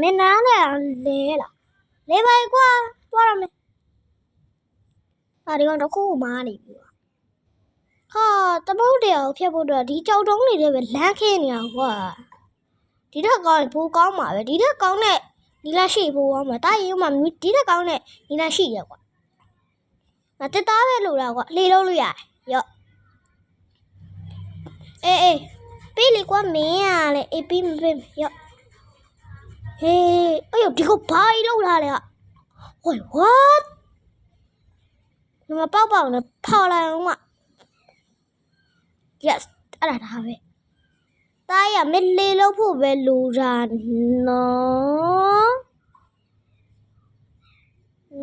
မင်းနားနဲ့လဲလားလဲပါကွာသွားရမယ်ဟာဒီကောင်တစ်ခုမားနေပြီကွာဟာသမုတ်တရားကိုဖျက်ဖို့အတွက်ဒီကြောက်တုံးတွေလည်းပဲလမ်းခင်းနေတာကွာဒီထက်ကောင်းရင်ပိုကောင်းမှာပဲဒီထက်ကောင်းတဲ့နီလာရှိပိုကောင်းမှာတာရင်မှဒီထက်ကောင်းတဲ့နီလာရှိရကွာငါတက်သားပဲလို့လားကွာလေလုံးလို့ရတယ်ရော့အေးအေးပေးလေကွာမင်းရလေအေးပေးမပေးမရော့ ဟေးအဲ့ဒီကောင်ဘာကြီးလောက်လာလဲကဟို what ဒီမှာပေါက်ပေါက်နဲ့ဖောက်လိုက်အောင်က yes အဲ့ဒါဒါပဲတားရမလေးလို့ဖို့ပဲလိုတာနော်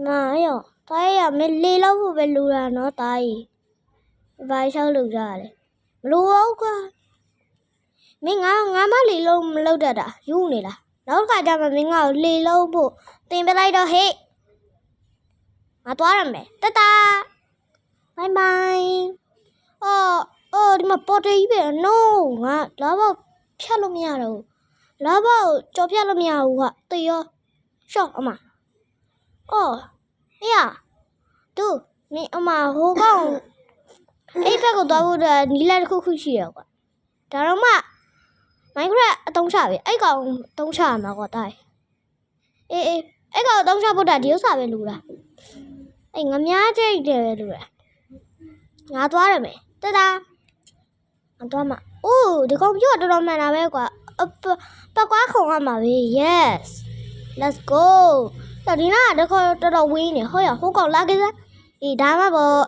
နာယောတားရမလေးလို့ဖို့ပဲလိုတာနော်တားကြီးဘာရှောက်လို့ကြရလဲမလိုဘူးကွာမင်းငါငါမလေးလို့မလောက်တတ်တာယူနေလား နောက်တစ်ခါကျမှမင်းငါ့ကိုလေလုံးဖို့တင်ပြလိုက်တော့ဟေ့ငါသွားရမယ်တတဘိုင်ဘိုင်အော်အော်ဒီမှာပေါ်တေးကြီးပဲ no ငါလာဘောက်ဖြတ်လို့မရတော့ဘူးလာဘောက်ကြော်ဖြတ်လို့မရဘူးဟာတေးရောရှော့အမအော်ဟေ့ရတူမင်းအမဟိုကောင်အဲ့ဘက်ကိုသွားဖို့အတွက်နီလာတစ်ခုခုရှိရကွာဒါတော့မှ Minecraft အတုံးချပြီအဲ့ကောင်အတုံးချရမှာကွာတိုင်းအေးအေးအဲ့ကောင်အတုံးချဖို့တာဒီဥစ္စာပဲလူတာအေးငများကြိတ်တယ်ပဲလူတာငါသွားရမယ်တဒါငါသွားမှာအိုးဒီကောင်ပြောတော်တော်မှန်တာပဲကွာအပပကွာခုံရမှာပဲ yes let's go တော်ဒီနာတခေါ်တော်တော်ဝင်းနေဟောရဟိုကောင်လာကြစအေးဒါမှပေါ့